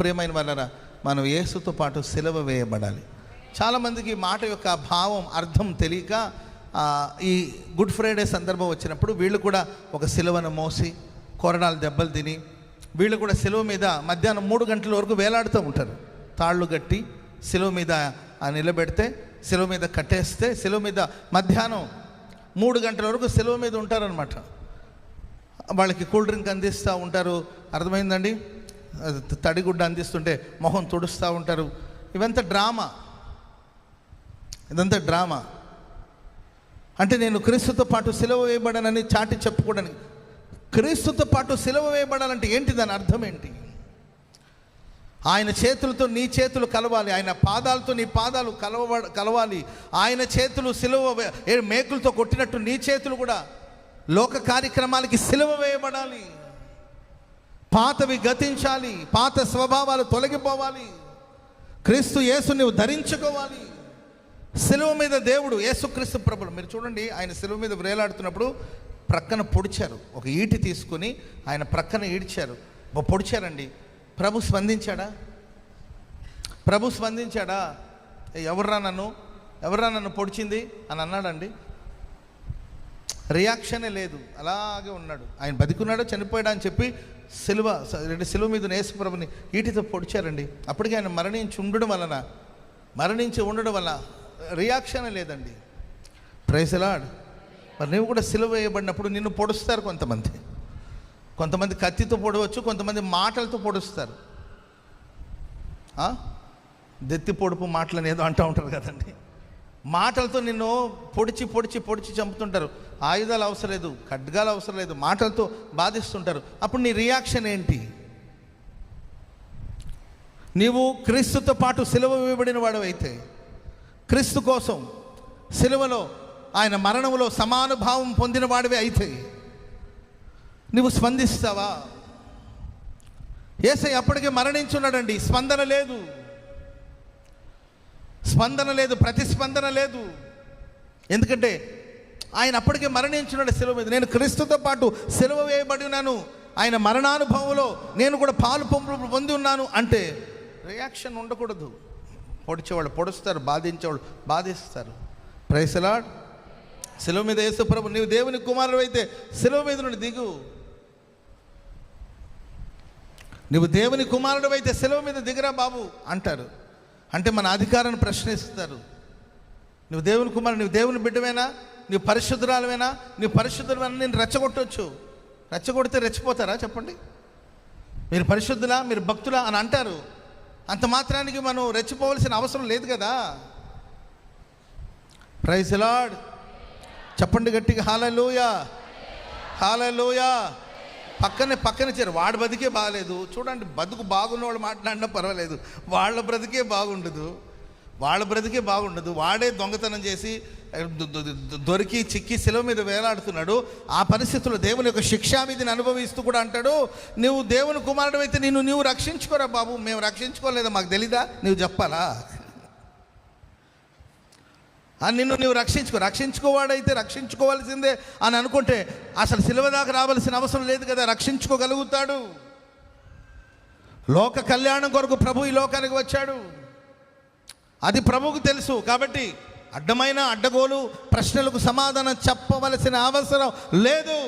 ప్రేమైన వలన మనం యేసుతో పాటు సిలువ వేయబడాలి. చాలామందికి మాట యొక్క భావం అర్థం తెలియక ఈ గుడ్ ఫ్రైడే సందర్భం వచ్చినప్పుడు వీళ్ళు కూడా ఒక సిలువను మోసి కొరడాలు దెబ్బలు తిని వీళ్ళు కూడా సెలవు మీద మధ్యాహ్నం మూడు గంటల వరకు వేలాడుతూ ఉంటారు. తాళ్ళు కట్టి సెలవు మీద నిలబెడితే సెలవు మీద కట్టేస్తే సెలవు మీద మధ్యాహ్నం మూడు గంటల వరకు సెలవు మీద ఉంటారనమాట వాళ్ళకి కూల్ డ్రింక్ అందిస్తూ ఉంటారు. అర్థమైందండి? తడిగుడ్డ అందిస్తుంటే మొహం తుడుస్తూ ఉంటారు. ఇవంతా డ్రామా. ఇదంతా డ్రామా. అంటే నేను క్రీస్తుతో పాటు సిలవ వేయబడనని చాటి చెప్పుకోవడానికి క్రీస్తుతో పాటు సిలువ వేయబడాలంటే ఏంటి దాని అర్థం ఏంటి? ఆయన చేతులతో నీ చేతులు కలవాలి ఆయన పాదాలతో నీ పాదాలు కలవ కలవాలి. ఆయన చేతులు సిలువ మేకులతో కొట్టినట్టు నీ చేతులు కూడా లోక కార్యక్రమాలకి సిలువ వేయబడాలి. పాతవి గతించాలి పాత స్వభావాలు తొలగిపోవాలి. క్రీస్తు యేసు నువ్వు ధరించుకోవాలి. సెలవు మీద దేవుడు యేసుక్రీస్తు ప్రభులు. మీరు చూడండి ఆయన సెలవు మీద వేలాడుతున్నప్పుడు ప్రక్కన పొడిచారు. ఒక ఈటి తీసుకుని ఆయన ప్రక్కన ఈడ్చారు. ఓ పొడిచారండి. ప్రభు స్పందించాడా? ప్రభు స్పందించాడా? ఎవర్రా నన్ను? ఎవర్రా నన్ను పొడిచింది? అని అన్నాడండి. రియాక్షనే లేదు. అలాగే ఉన్నాడు. ఆయన బతికున్నాడో చనిపోయాడు అని చెప్పి సిలువ రెండు సిలువ మీద నేసప్రభుని ఈటితో పొడిచారండి. అప్పటికి ఆయన మరణించి ఉండడం వలన మరణించి ఉండడం వల్ల రియాక్షన్ లేదండి. ప్రైజలాడ్ మరి నువ్వు కూడా సిలువ వేయబడినప్పుడు నిన్ను పొడుస్తారు కొంతమంది. కొంతమంది కత్తితో పొడవచ్చు కొంతమంది మాటలతో పొడుస్తారు. దెత్తి పొడుపు మాటలు అనేదో అంటూ ఉంటారు కదండి. మాటలతో నిన్ను పొడిచి పొడిచి పొడిచి చంపుతుంటారు. ఆయుధాలు అవసరం లేదు ఖడ్గాలు అవసరం లేదు మాటలతో బాధిస్తుంటారు. అప్పుడు నీ రియాక్షన్ ఏంటి? నీవు క్రీస్తుతో పాటు సిలువ వేయబడిన వాడవైతే క్రీస్తు కోసం సిలువలో ఆయన మరణంలో సమానుభావం పొందిన వాడివి అయితే నువ్వు స్పందిస్తావా? ఏసై అప్పటికే మరణించున్నాడండి స్పందన లేదు. స్పందన లేదు ప్రతిస్పందన లేదు. ఎందుకంటే ఆయన అప్పటికే మరణించున్నాడు సెలవు మీద. నేను క్రీస్తుతో పాటు సెలవు వేయబడి ఉన్నాను. ఆయన మరణానుభవంలో నేను కూడా పాలు పొంపు పొంది ఉన్నాను అంటే రియాక్షన్ ఉండకూడదు. పొడిచేవాళ్ళు పొడుస్తారు బాధించేవాళ్ళు బాధిస్తారు. ప్రైసలాడ్ సెలవు మీద వేసు ప్రభు నీవు దేవుని కుమారుడు అయితే సెలవు మీద నుండి దిగు. నువ్వు దేవుని కుమారుడు అయితే సెలవు మీద దిగరా బాబు అంటారు. అంటే మన అధికారాన్ని ప్రశ్నిస్తారు. నువ్వు దేవుని కుమారుడు నువ్వు దేవుని బిడ్డవేనా? నీ పరిశుద్ధురాలమైనా నీ పరిశుద్ధులవేనా? నేను రెచ్చగొట్టవచ్చు రెచ్చగొడితే రెచ్చిపోతారా? చెప్పండి. మీరు పరిశుద్ధులా? మీరు భక్తులా అని అంటారు. అంత మాత్రానికి మనం రెచ్చిపోవలసిన అవసరం లేదు కదా. ప్రైజ్ లాడ్ చెప్పండి గట్టిగా హాలలోయ హాలలోయ పక్కనే పక్కన చేరు. వాడి బతికే బాగాలేదు చూడండి బతుకు బాగున్నవాడు మాట్లాడినా పర్వాలేదు. వాళ్ళ బ్రతికే బాగుండదు. వాళ్ళ బ్రతికే బాగుండదు. వాడే దొంగతనం చేసి దొరికి చిక్కి శిలవ మీద వేలాడుతున్నాడు. ఆ పరిస్థితుల్లో దేవుని యొక్క శిక్షావిధిని అనుభవిస్తూ కూడా అంటాడు నువ్వు దేవుని కుమారుడు అయితే నిన్ను నువ్వు రక్షించుకోరా బాబు. మేము రక్షించుకోలేదా? మాకు తెలీదా? నువ్వు చెప్పాలా? ఆ నిన్ను నువ్వు రక్షించుకో. రక్షించుకోవాడైతే రక్షించుకోవాల్సిందే అని అనుకుంటే అసలు సిలువ దాకా రావాల్సిన అవసరం లేదు కదా రక్షించుకోగలుగుతాడు. లోక కళ్యాణం కొరకు ప్రభు ఈ లోకానికి వచ్చాడు. అది ప్రభువుకు తెలుసు. కాబట్టి అడ్డమైన అడ్డగోలు ప్రశ్నలకు సమాధానం చెప్పవలసిన అవసరం లేదు.